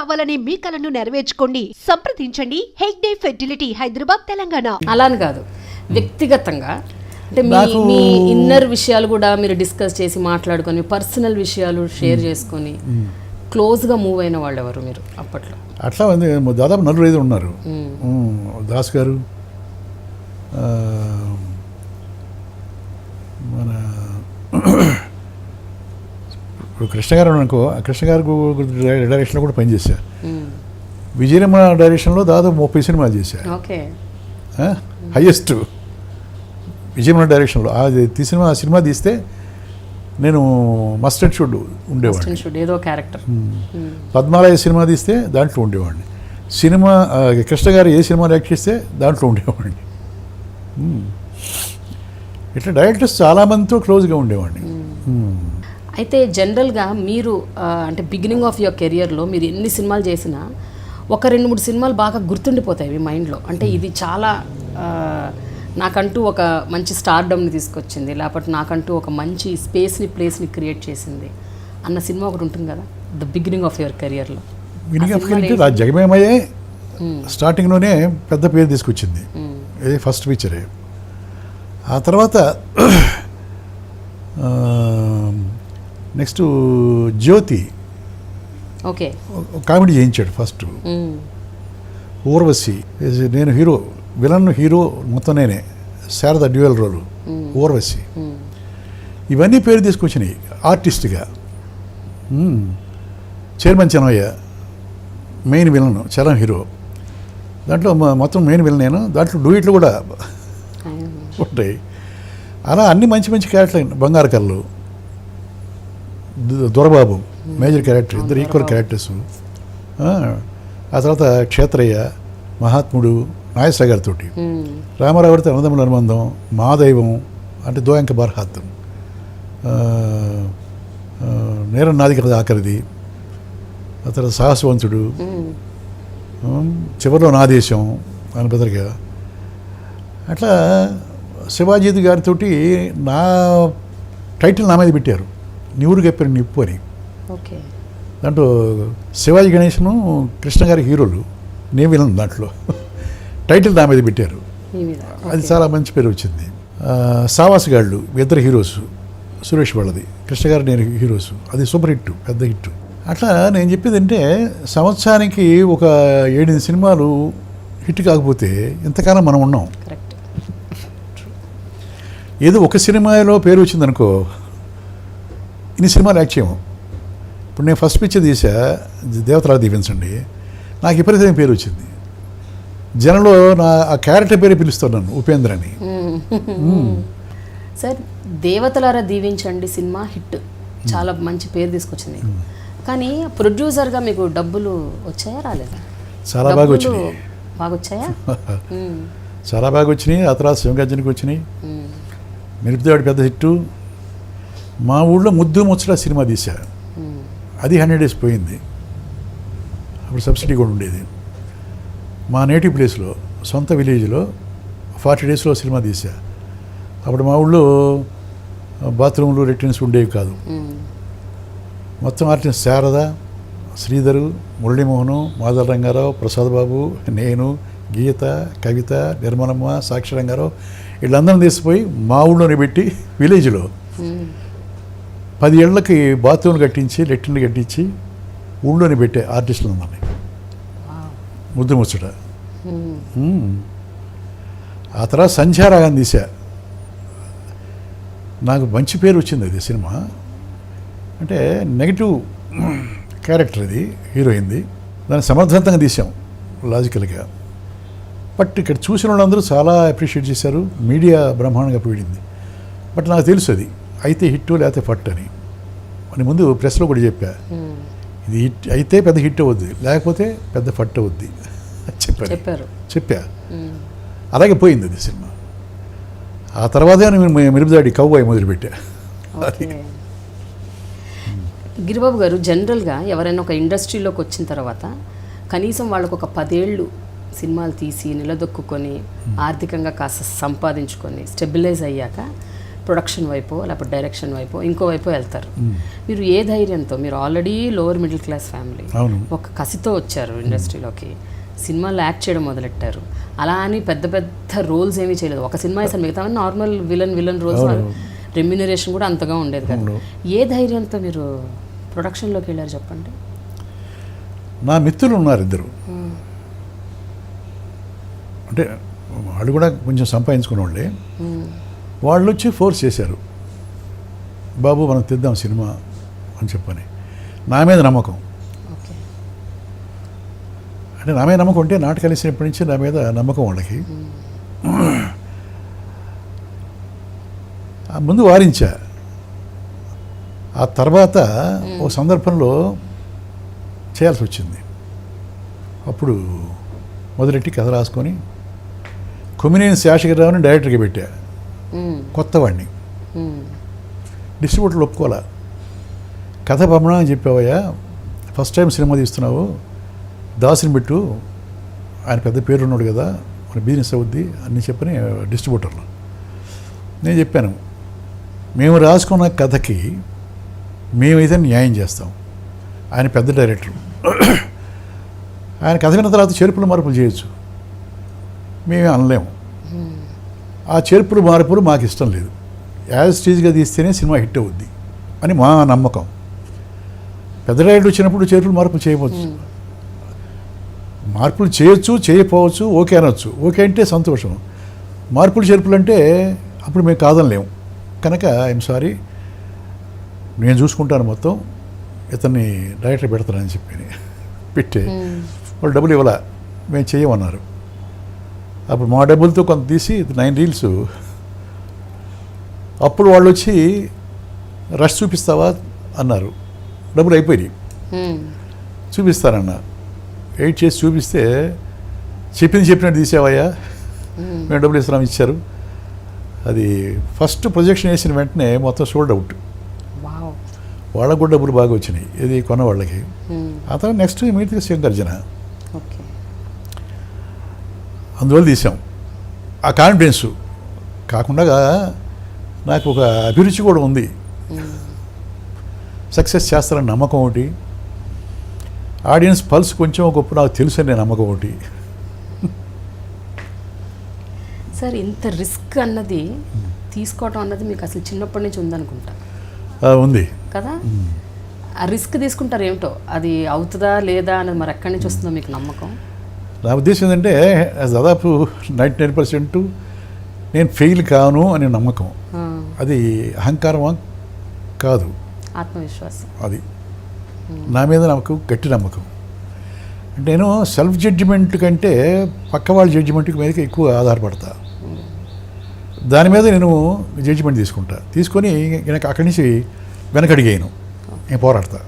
కావాలనే మీ కలను నెరవేర్చుకోండి. సంప్రదించండి. హెగ్డే ఫెర్టిలిటీ హైదరాబాద్ తెలంగాణ. అలా అని కాదు. వ్యక్తిగతంగా అంటే మీ మీ ఇన్నర్ విషయాలు కూడా మీరు డిస్కస్ చేసి మాట్లాడుకొని పర్సనల్ విషయాలు షేర్ చేసుకొని క్లోజ్గా మూవ్ అయిన వాళ్ళు ఎవరు మీరు అప్పట్లో? అట్లా ఉంది. దాదాపు నలుగురు ఐదు ఉన్నారు. దాస్ గారు ఆ, మన ఇప్పుడు కృష్ణ గారు అనుకో కృష్ణ గారు డైరెక్షన్లో కూడా పనిచేశా విజయనిర్మ డైరెక్షన్లో దాదాపు ముప్పై సినిమాలు చేశా ఓకే. హయ్యెస్ట్ విజయనిర్మ డైరెక్షన్లో అది తీసిన ఆ సినిమా తీస్తే నేను మస్ట్ అండ్ షుడ్ ఉండేవాడిని. షుడ్ ఏదో క్యారెక్టర్ పద్మాలయ సినిమా తీస్తే దాంట్లో ఉండేవాడిని. సినిమా కృష్ణ గారు ఏ సినిమాలు యాక్ట్ చేస్తే దాంట్లో ఉండేవాడిని. ఇట్లా డైరెక్టర్స్ చాలామందితో క్లోజ్గా ఉండేవాడిని. అయితే జనరల్గా మీరు అంటే బిగినింగ్ ఆఫ్ యువర్ కెరియర్లో మీరు ఎన్ని సినిమాలు చేసినా ఒక రెండు మూడు సినిమాలు బాగా గుర్తుండిపోతాయి మీ మైండ్లో. అంటే ఇది చాలా నాకంటూ ఒక మంచి స్టార్డమ్ని తీసుకొచ్చింది లేకపోతే నాకంటూ ఒక మంచి స్పేస్ని ప్లేస్ని క్రియేట్ చేసింది అన్న సినిమా ఒకటి ఉంటుంది కదా ద బిగినింగ్ ఆఫ్ యువర్ కెరియర్లో ఆఫ్ జగమేమయ్యే స్టార్టింగ్లోనే పెద్ద పేరు తీసుకొచ్చింది. ఇది ఫస్ట్ పిక్చరే ఆ తర్వాత నెక్స్ట్ జ్యోతి. ఓకే. కామెడీ చేయించాడు ఫస్ట్. ఊర్వశి. నేను హీరో విలన్ హీరో మొత్తం నేనే. Sarada dual role. ఊర్వశి. ఇవన్నీ పేరు తీసుకొచ్చినాయి ఆర్టిస్ట్గా. Chairman Chennayya main villain Charan hero. దాంట్లో మొత్తం మెయిన్ విలన్ నేను. దాంట్లో డూయిట్లు కూడా ఉంటాయి. అలా అన్ని మంచి మంచి character Bangaru Kallu. Dorababu major character ఇద్దరు ఈక్వల్ క్యారెక్టర్స్. ఆ తర్వాత క్షేత్రయ్య మహాత్ముడు నాగేశ్వర గారితో రామారావు గారితో అన్నదమ్ముల అనుబంధం మా దైవం అంటే దోయంక బర్హాత్. ఆ, ఆ, నేరం నాది కదా ఆఖరిది. ఆ తర్వాత సాహసవంతుడు. చివరిలో నా దేశం అని బెదరిగా అట్లా శివాజీ గారితో నా టైటిల్ నా మీద పెట్టారు. నివురు గప్పిన నిప్పు అని. దాంట్లో శివాజీ గణేష్ను కృష్ణ గారి హీరోలు నేను విలను దాంట్లో. టైటిల్ నా మీద పెట్టారు. అది చాలా మంచి పేరు వచ్చింది. సావాస్ గాళ్ళు ఇద్దరు హీరోస్ సురేష్ వాళ్ళది కృష్ణ గారు నేను హీరోస్ అది సూపర్ హిట్ పెద్ద హిట్. అట్లా నేను చెప్పేది అంటే సంవత్సరానికి ఒక ఏడెనిమిది సినిమాలు హిట్ కాకపోతే ఇంతకాలం మనం ఉన్నాం. ఏదో ఒక సినిమాలో పేరు వచ్చిందనుకో ఇన్ని సినిమాలు యాక్ట్ చేయము. ఇప్పుడు నేను ఫస్ట్ పిక్చర్ తీసా దేవతలా దీవించండి. నాకు విపరీతమైన పేరు వచ్చింది. జనంలో నా ఆ క్యారెక్టర్ పేరే పిలుస్తాను నన్ను ఉపేంద్ర అని. సార్ దేవతలారా దీవించండి సినిమా హిట్. చాలా మంచి పేరు తీసుకొచ్చింది. కానీ ప్రొడ్యూసర్గా మీకు డబ్బులు వచ్చాయా రాలేదా? చాలా బాగా వచ్చినాయి. బాగా వచ్చాయా. చాలా బాగా వచ్చినాయి. ఆ తర్వాత శివగర్జనకి వచ్చినాయి. మిరుపుదేవాడి పెద్ద హిట్టు. మా ఊళ్ళో ముద్దు ముచ్చట సినిమా తీశారు. అది హండ్రెడ్ డేస్ పోయింది. అప్పుడు సబ్సిడీ కూడా ఉండేది. మా నేటివ్ ప్లేస్లో సొంత విలేజ్లో ఫార్టీ డేస్లో సినిమా తీశా. అప్పుడు మా ఊళ్ళో బాత్రూమ్లు లెట్రిన్స్ ఉండేవి కాదు. మొత్తం ఆర్టిస్ట్ శారద శ్రీధరు మురళీమోహను మాధవ రంగారావు ప్రసాద్ బాబు నేను గీత కవిత నిర్మలమ్మ సాక్షి రంగారావు వీళ్ళందరం తీసిపోయి మా ఊళ్ళోనే పెట్టి విలేజ్లో. పది ఏళ్ళకి బాత్రూమ్లు కట్టించి లెట్రిన్లు కట్టించి ఊళ్ళోనే పెట్టే ఆర్టిస్టులు ఉన్నాయి వావ్. ముద్దు ముచ్చట. మ్మ్. మ్మ్. ఆ తర్వాత సంధ్యారాగం తీసా నాకు మంచి పేరు వచ్చింది అది సినిమా. అంటే నెగిటివ్ క్యారెక్టర్ అది హీరోయిన్ది. దాన్ని సమర్థవంతంగా తీసాం లాజికల్గా. బట్ ఇక్కడ చూసిన వాళ్ళందరూ చాలా అప్రిషియేట్ చేశారు. మీడియా బ్రహ్మాండంగా పోయింది. బట్ నాకు తెలుసు అది. అయితే హిట్ లేకపోతే ఫట్ అని అని ముందు ప్రెస్లో కూడా చెప్పా. ఇది హిట్ అయితే పెద్ద హిట్ అవుద్ది లేకపోతే పెద్ద ఫట్ అవుద్ది. చెప్పారు. చెప్పా. అలాగే పోయింది అది సినిమా. ఆ తర్వాతే నేను మి- మిరుపుదాడి కవ్వాయి మొదలుపెట్టా. గిరిబాబు గారు జనరల్గా ఎవరైనా ఒక ఇండస్ట్రీలోకి వచ్చిన తర్వాత కనీసం వాళ్ళకు ఒక పదేళ్ళు సినిమాలు తీసి నిలదొక్కుని ఆర్థికంగా కాస్త సంపాదించుకొని స్టెబిలైజ్ అయ్యాక ప్రొడక్షన్ వైపు లేకపోతే డైరెక్షన్ వైపు ఇంకో వైపు వెళ్తారు. మీరు ఏ ధైర్యంతో మీరు already lower middle class family ఒక కసితో వచ్చారు ఇండస్ట్రీలోకి సినిమాలో యాక్ట్ చేయడం మొదలెట్టారు. అలా అని పెద్ద పెద్ద రోల్స్ ఏమీ చేయలేదు. ఒక సినిమా వేసారు మిగతా normal villain villain roles remuneration కూడా అంతగా ఉండేది కదా. ఏ ధైర్యంతో మీరు ప్రొడక్షన్లోకి వెళ్ళారు చెప్పండి? నా మిత్రులు ఉన్నారు ఇద్దరు. అంటే వాళ్ళు కూడా కొంచెం సంపాదించుకున్న వాళ్ళే వాళ్ళు వచ్చి ఫోర్స్ చేశారు. బాబు మనం తెద్దాం సినిమా అని చెప్పని. నా మీద నమ్మకం. అంటే నా మీద నమ్మకం ఉంటే నాటకాలు వేసినప్పటి నుంచి నా మీద నమ్మకం వాళ్ళకి. ముందు వారించా. ఆ తర్వాత ఓ సందర్భంలో చేయాల్సి వచ్చింది. అప్పుడు మొదలెట్టి కథ రాసుకొని కొమ్మినేని శేషగిరిరావుని డైరెక్టర్గా పెట్టా. కొత్త వాడిని డిస్ట్రిబ్యూటర్లు ఒప్పుకోలే కథ పంపడం అని చెప్పావయ్యా. ఫస్ట్ టైం సినిమా తీస్తున్నావు. దాసుని పెట్టు. ఆయన పెద్ద పేరు ఉన్నాడు కదా. మన బిజినెస్ అవుద్ది. అన్నీ చెప్పని డిస్ట్రిబ్యూటర్లు. నేను చెప్పాను మేము రాసుకున్న కథకి మేమైతే న్యాయం చేస్తాం. ఆయన పెద్ద డైరెక్టర్. ఆయన కథ విన్న తర్వాత చేర్పులు మార్పులు చేయొచ్చు. మేమే అనలేము. ఆ చేర్పులు మార్పులు మాకు ఇష్టం లేదు. యాజ్ స్టేజ్గా తీస్తేనే సినిమా హిట్ అవుద్ది అని మా నమ్మకం. పెద్ద డైరెక్టర్ వచ్చినప్పుడు చేర్పులు మార్పులు చేయవచ్చు. మార్పులు చేయొచ్చు చేయకపోవచ్చు ఓకే అనొచ్చు. ఓకే అంటే సంతోషం. మార్పులు చేర్పులు అంటే అప్పుడు మేము కాదనలేము కనుక ఐఎమ్ సారీ నేను చూసుకుంటాను మొత్తం. ఇతన్ని డైరెక్టర్ పెడతానని చెప్పి పెట్టి వాళ్ళు డబ్బులు ఇవ్వాల? మేము చేయమన్నారు. అప్పుడు మా డబ్బులతో కొంత తీసి నైన్ రీల్స్. అప్పుడు వాళ్ళు వచ్చి రష్ చూపిస్తావా? అన్నారు. డబ్బులు అయిపోయినాయి. చూపిస్తానన్న వెయిట్ చేసి చూపిస్తే చెప్పింది చెప్పినట్టు తీసావయ్యా? మేము డబ్బులు ఇస్తున్నాం ఇచ్చారు. అది ఫస్ట్ ప్రొజెక్షన్ వేసిన వెంటనే మొత్తం సోల్డ్ అవుట్ వాళ్ళకు కూడా డబ్బులు బాగా వచ్చినాయి. ఇది కొన్న వాళ్ళకి. ఆ తర్వాత నెక్స్ట్ ఇమీడియట్గా శంకర్జన అందువల్ల తీసాం ఆ కాన్ఫిడెన్స్ కాకుండా నాకు ఒక అభిరుచి కూడా ఉంది. సక్సెస్ చేస్తారని నమ్మకం ఒకటి. ఆడియన్స్ పల్స్ కొంచెం గొప్ప నాకు తెలుసు అనే నమ్మకం ఒకటి. సార్ ఇంత రిస్క్ అన్నది తీసుకోవటం అన్నది మీకు అసలు చిన్నప్పటి నుంచి ఉందనుకుంటా. ఉంది. కదా? ఆ రిస్క్ తీసుకుంటారు ఏమిటో అది అవుతుందా లేదా అన్నది మరి ఎక్కడి నుంచి వస్తుందో మీకు నమ్మకం? నా ఉద్దేశం ఏంటంటే దాదాపు నైంటీ నైన్ పర్సెంట్ నేను ఫెయిల్ కాను అనే నమ్మకం. అది అహంకారమా? కాదు. ఆత్మవిశ్వాసం. అది. నా మీద నాకు గట్టి నమ్మకం. అంటే నేను సెల్ఫ్ జడ్జిమెంట్ కంటే పక్క వాళ్ళ జడ్జిమెంట్ మీదకి ఎక్కువ ఆధారపడతా. దాని మీద నేను జడ్జిమెంట్ తీసుకుంటా. తీసుకొని నాకు అక్కడి నుంచి వెనకడిగాను నేను పోరాడతా.